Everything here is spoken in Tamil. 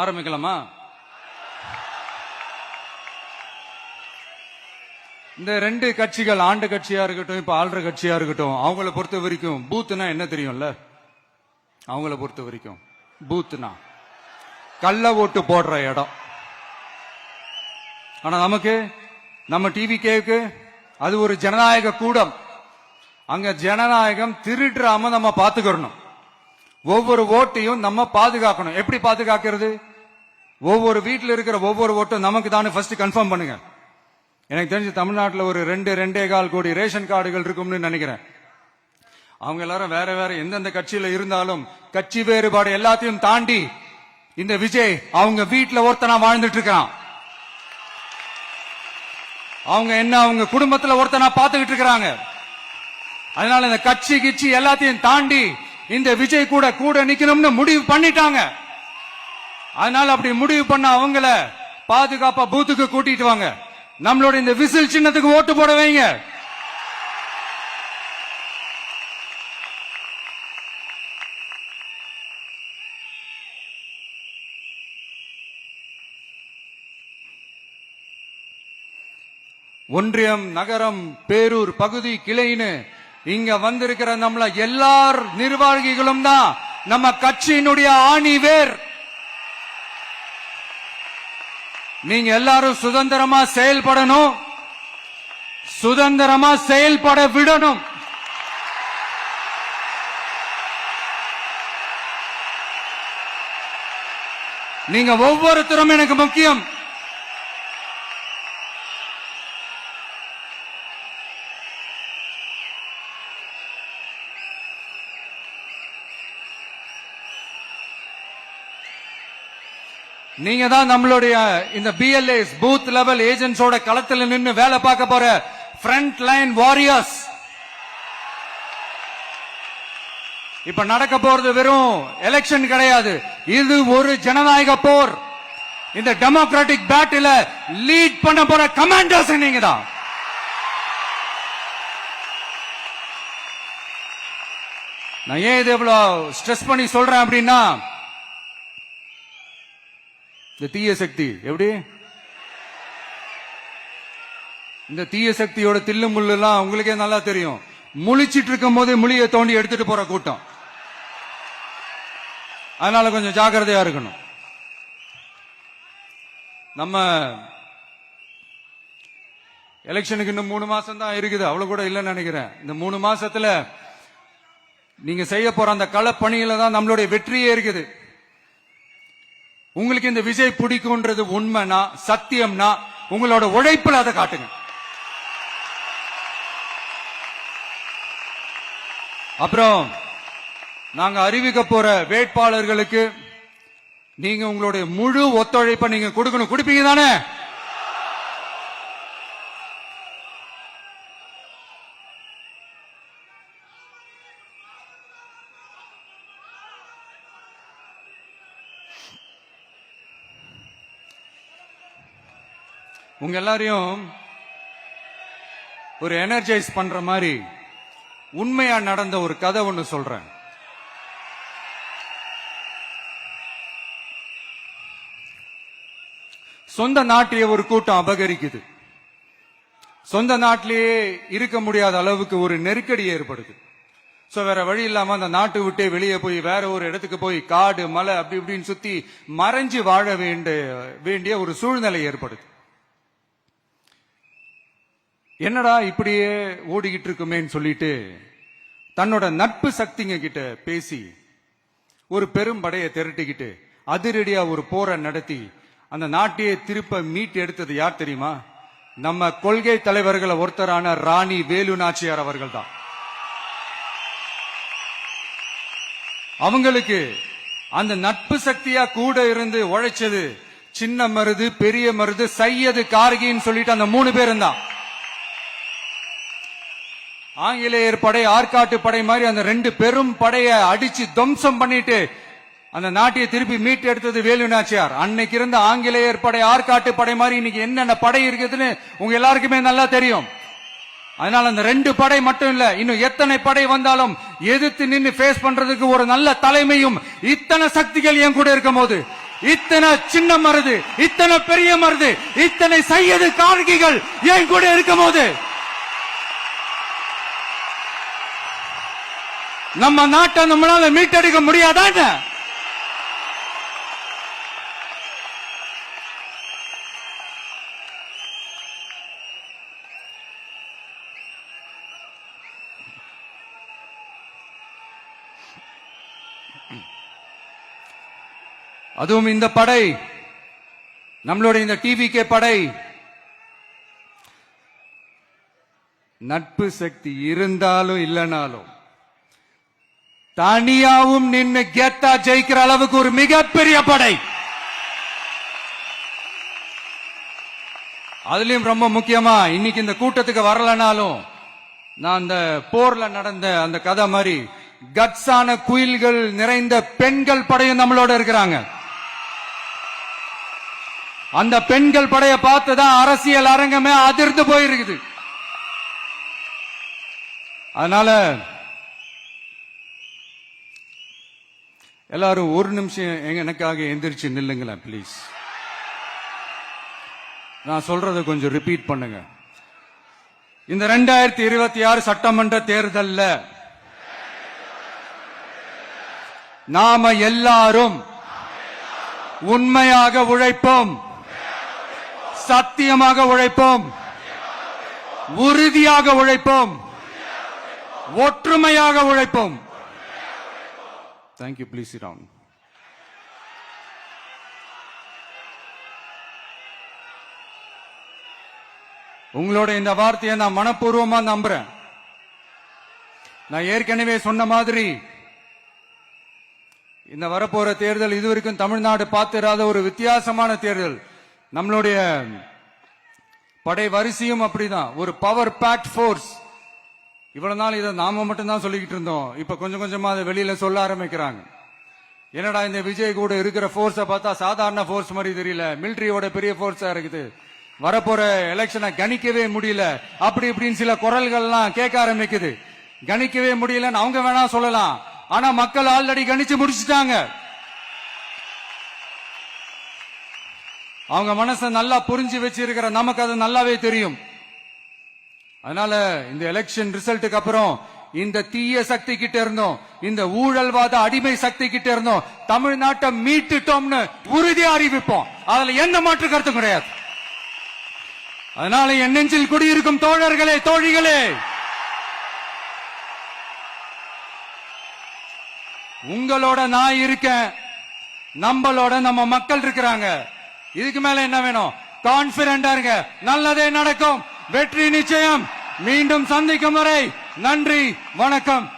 ஆரம்பிக்கலாமா? இந்த ரெண்டு கட்சிகள் ஆண்டு கட்சியா இருக்கட்டும் இப்ப ஆள்ற கட்சியா இருக்கட்டும் அவங்கள பொறுத்த வரைக்கும் பூத்துனா என்ன தெரியும்ல? அவங்கள பொறுத்த வரைக்கும் பூத்துனா கள்ள ஓட்டு போடுற இடம். ஆனா நமக்கு நம்ம டிவி கேக்கு அது ஒரு ஜனநாயக கூடம். அங்க ஜனநாயகம் திருடுறாம நம்ம பாத்துக்கிறணும். ஒவ்வொரு ஓட்டையும் நம்ம பாதுகாக்கணும். எப்படி பாதுகாக்கிறது? ஒவ்வொரு வீட்டில் இருக்கிற ஒவ்வொரு ஓட்டும் நமக்கு தானே ஃபர்ஸ்ட் கன்ஃபார்ம் பண்ணுங்க. எனக்கு தெரிஞ்சு தமிழ்நாட்டில் ஒரு ரெண்டு ரெண்டே கால் கோடி ரேஷன் கார்டுகள் இருக்கும்னு நினைக்கிறேன். அவங்க எல்லாரும் வேற வேற எந்தெந்த கட்சியில இருந்தாலும் கட்சி வேறுபாடு எல்லாத்தையும் தாண்டி இந்த விஜய் அவங்க வீட்டில் ஒருத்தனா வாழ்ந்துட்டு இருக்கான் அவங்க என்ன அவங்க குடும்பத்தில் ஒருத்தனா பார்த்துக்கிட்டு இருக்கிறாங்க. அதனால இந்த கட்சி கிச்சி எல்லாத்தையும் தாண்டி இந்த விஜய் கூட கூட நிக்கணும்னு முடிவு பண்ணிட்டாங்க. அதனால அப்படி முடிவு பண்ண அவங்கள பாதுகாப்பா பூத்துக்கு கூட்டிட்டு வாங்க. நம்மளோட இந்த விசில் சின்னத்துக்கு ஓட்டு போட வைங்க. ஒன்றியம் நகரம் பேரூர் பகுதி கிளைன்னு இங்க வந்திருக்கிற நம்மள எல்லார் நிர்வாகிகளும் தான் நம்ம கட்சியினுடைய ஆணி வேர். நீங்க எல்லாரும் சுதந்திரமா செயல்படணும். சுதந்திரமா செயல்பட விடணும். நீங்க ஒவ்வொருத்தரும் எனக்கு முக்கியம். நீங்க தான் நம்மளுடைய இந்த பிஎல்ஏஸ் பூத் லெவல் ஏஜென்ட்ஸோட களத்தில் நின்று வேலை பார்க்க போற ஃப்ரண்ட் லைன் வாரியர்ஸ் இப்ப நடக்க போறது வெறும் எலெக்ஷன் கிடையாது. இது ஒரு ஜனநாயக போர். இந்த டெமோக்ராட்டிக் பேட்டில லீட் பண்ண போற கமாண்டர்ஸ் நீங்க தான். நான் ஏன் இது இவ்வளவு ஸ்ட்ரெஸ் பண்ணி சொல்றேன் அப்படின்னா இந்த தீய சக்தி எப்படி? இந்த தீய சக்தியோட தில்லு முள்ளு எல்லாம் உங்களுக்கே நல்லா தெரியும். முழிச்சிட்டு இருக்கும் போதே முழியை தோண்டி எடுத்துட்டு போற கூட்டம். அதனால கொஞ்சம் ஜாக்கிரதையா இருக்கணும். நம்ம எலெக்ஷனுக்கு இன்னும் மூணு மாசம் தான் இருக்குது. அவ்வளவு கூட இல்லைன்னு நினைக்கிறேன். இந்த மூணு மாசத்துல நீங்க செய்ய போற அந்த களப்பணியில தான் நம்மளுடைய வெற்றியே இருக்குது. உங்களுக்கு இந்த விஜய் பிடிக்கும்ன்றது உண்மைனா சத்தியம்னா உங்களோட உழைப்பில் அதை காட்டுங்க. அப்புறம் நாங்க அறிவிக்க போற வேட்பாளர்களுக்கு நீங்க உங்களுடைய முழு ஒத்துழைப்பை நீங்க கொடுக்கணும். கொடுப்பீங்க தானே? உங்க எல்லாரையும் ஒரு எனர்ஜைஸ் பண்ற மாதிரி உண்மையா நடந்த ஒரு கதை ஒண்ணு சொல்றேன். சொந்த நாட்டையே ஒரு கூட்டம் அபகரிக்குது. சொந்த நாட்டிலேயே இருக்க முடியாத அளவுக்கு ஒரு நெருக்கடி ஏற்படுது. சோ வேற வழி இல்லாம அந்த நாட்டை விட்டே வெளியே போய் வேற ஒரு இடத்துக்கு போய் காடு மலை அப்படி இப்படின்னு சுத்தி மறைஞ்சு வாழ வேண்டிய வேண்டிய ஒரு சூழ்நிலை ஏற்படுது. என்னடா இப்படியே ஓடிக்கிட்டு இருக்குமேன்னு சொல்லிட்டு தன்னோட நட்பு சக்திங்க கிட்ட பேசி ஒரு பெரும் படையை திரட்டிக்கிட்டு அதிரடியா ஒரு போரை நடத்தி அந்த நாட்டையே திருப்ப மீட்டு எடுத்தது யார் தெரியுமா? நம்ம கொள்கை தலைவர்களை ஒருத்தரான ராணி வேலு நாச்சியார் அவர்கள் தான். அவங்களுக்கு அந்த நட்பு சக்தியா கூட இருந்து உழைச்சது சின்ன மருது பெரிய மருது சையது கார்கின்னு சொல்லிட்டு அந்த மூணு பேரும் தான் ஆங்கிலேயர் படை ஆற்காட்டு படை மாதிரி அந்த ரெண்டு பெரும் படைய அடிச்சு துவம்சம் பண்ணிட்டு அந்த நாட்டையை திருப்பி மீட்டு எடுத்தது வேலு நாச்சியார். அன்னைக்கு இருந்த ஆங்கிலேயர் படை ஆற்காட்டு படை மாதிரி இன்னைக்கு என்னென்ன படை இருக்குதுன்னு உங்க எல்லாருக்குமே நல்லா தெரியும். அதனால அந்த ரெண்டு படை மட்டும் இல்ல இன்னும் எத்தனை படை வந்தாலும் எதிர்த்து நின்று ஃபேஸ் பண்றதுக்கு ஒரு நல்ல தலைமையும் இத்தனை சக்திகள் என் கூட இருக்கும் போது இத்தனை சின்ன மருது இத்தனை பெரிய மருது இத்தனை சையது கார்கிகள் என் கூட இருக்கும் போது நம்ம நாட்டை நம்மளால மீட்டெடுக்க முடியாதா அதுவும் இந்த படை நம்மளுடைய இந்த டிவி கே படை. நட்பு சக்தி இருந்தாலும் இல்லைனாலும் தனியாவும் நின்று கெத்தா ஜெயிக்கிற அளவுக்கு ஒரு மிகப்பெரிய படை. அதுலயும் ரொம்ப முக்கியமா இன்னைக்கு இந்த கூட்டத்துக்கு வரலனாலும் நான் அந்த போர்ல நடந்த அந்த கதை மாதிரி கட்ஸான குயில்கள் நிறைந்த பெண்கள் படையும் நம்மளோட இருக்கிறாங்க. அந்த பெண்கள் படைய பார்த்துதான் அரசியல் அரங்கமே அதிர்ந்து போயிருக்குது. அதனால எல்லாரும் ஒரு நிமிஷம் எங்க- எனக்காக எந்திரிச்சு நில்லுங்களேன் ப்ளீஸ் நான் சொல்றதை கொஞ்சம் ரிப்பீட் பண்ணுங்க. இந்த ரெண்டாயிரத்தி இருபத்தி ஆறு சட்டமன்ற தேர்தல்ல நாம எல்லாரும் உண்மையாக உழைப்போம். சத்தியமாக உழைப்போம். உறுதியாக உழைப்போம். ஒற்றுமையாக உழைப்போம். தேங்க்யூ ப்ளீஸ் ரவுண்ட் உங்களோட இந்த வார்த்தையை நான் மனப்பூர்வமா நம்புறேன். நான் ஏற்கனவே சொன்ன மாதிரி இந்த வரப்போற தேர்தல் இதுவரைக்கும் தமிழ்நாடு பார்த்திராத ஒரு வித்தியாசமான தேர்தல். நம்மளுடைய படை வரிசையும் அப்படிதான். ஒரு பவர் பேக்ட் போர்ஸ் இவ்வளவு நாள் இதை நாம மட்டும் தான் சொல்லிக்கிட்டு இருந்தோம். இப்ப கொஞ்சம் கொஞ்சமா அதை வெளியில சொல்ல ஆரம்பிக்கிறாங்க. என்னடா இந்த விஜய் கூட இருக்கிற போர்ஸ பார்த்தா சாதாரண போர்ஸ் மாதிரி தெரியல. மிலிட்டரியோட பெரிய போர்ஸா இருக்குது. வரப்போற எலெக்ஷனை கணிக்கவே முடியல. அப்படி இப்படின்னு சில குரல்கள்லாம் கேட்க ஆரம்பிக்குது. கணிக்கவே முடியலன்னு அவங்க வேணா சொல்லலாம். ஆனா மக்கள் ஆல்ரெடி கணிச்சு முடிச்சிட்டாங்க. அவங்க மனசை நல்லா புரிஞ்சு வச்சிருக்கிற நமக்கு அது நல்லாவே தெரியும். அதனால இந்த எலெக்ஷன் ரிசல்ட்டுக்கு அப்புறம் இந்த தீய சக்தி கிட்ட இருந்தோம். இந்த ஊழல்வாத அடிமை சக்தி கிட்ட இருந்தோம். தமிழ்நாட்டை மீட்டுட்டோம்னு உறுதி அறிவிப்போம். அதுல எந்த மாற்று கருத்தும் கிடையாது. அதனால என் நெஞ்சில் குடியிருக்கும் தோழர்களே தோழிகளே உங்களோட நான் இருக்கேன். நம்மளோட நம்ம மக்கள் இருக்கிறாங்க. இதுக்கு மேல என்ன வேணும்? கான்பிடண்டா இருங்க. நல்லதே நடக்கும். வெற்றி நிச்சயம். மீண்டும் சந்திக்கும் வரை நன்றி வணக்கம்.